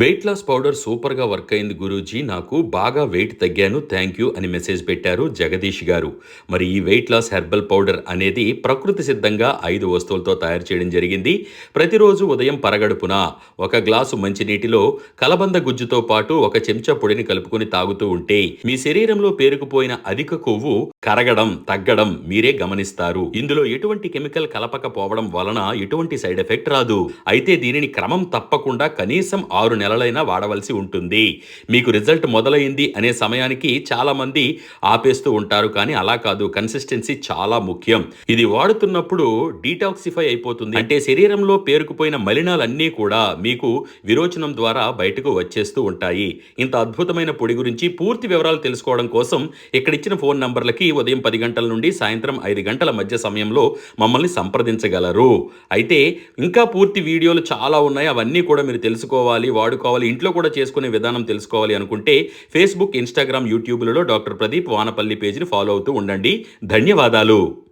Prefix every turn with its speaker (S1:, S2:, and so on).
S1: Wait loss powder సూపర్గా work అయింది గురూజీ. నాకు బాగా వెయిట్ తగ్గాను. థ్యాంక్ యూ అని మెసేజ్ పెట్టారు జగదీష్ గారు. మరి ఈ వెయిట్ లాస్ హెర్బల్ పౌడర్ అనేది ప్రకృతి సిద్ధంగా ఐదు వస్తువులతో తయారు చేయడం జరిగింది. ప్రతిరోజు ఉదయం పరగడుపున ఒక గ్లాసు మంచినీటిలో కలబంద గుజ్జుతో పాటు ఒక చెంచా పొడిని కలుపుకొని తాగుతూ ఉంటే మీ శరీరంలో పేరుకుపోయిన అధిక కొవ్వు కరగడం తగ్గడం మీరే గమనిస్తారు. ఇందులో ఎటువంటి కెమికల్ కలపకపోవడం వలన ఎటువంటి సైడ్ ఎఫెక్ట్ రాదు. అయితే దీనిని క్రమం తప్పకుండా కనీసం ఆరు నెలలైనా వాడవలసి ఉంటుంది. మీకు రిజల్ట్ మొదలైంది అనే సమయానికి చాలామంది ఆపేస్తూ ఉంటారు. కానీ అలా కాదు. కన్సిస్టెన్సీ చాలా ముఖ్యం. ఇది వాడుతున్నప్పుడు డీటాక్సిఫై అయిపోతుంది. అంటే శరీరంలో పేరుకుపోయిన మలినాలన్నీ కూడా మీకు విరోచనం ద్వారా బయటకు వచ్చేస్తూ ఉంటాయి. ఇంత అద్భుతమైన పొడి గురించి పూర్తి వివరాలు తెలుసుకోవడం కోసం ఇక్కడ ఇచ్చిన ఫోన్ నంబర్లకి ఉదయం పది గంటల నుండి సాయంత్రం ఐదు గంటల మధ్య సమయంలో మమ్మల్ని సంప్రదించగలరు. అయితే ఇంకా పూర్తి వీడియోలు చాలా ఉన్నాయి. అవన్నీ కూడా మీరు తెలుసుకోవాలి వాడు వాడుకోవాలి ఇంట్లో కూడా చేసుకునే విధానం తెలుసుకోవాలి అనుకుంటే ఫేస్బుక్ ఇన్స్టాగ్రామ్ యూట్యూబ్లలో డాక్టర్ ప్రదీప్ వానపల్లి పేజీని ఫాలో అవుతూ ఉండండి. ధన్యవాదాలు.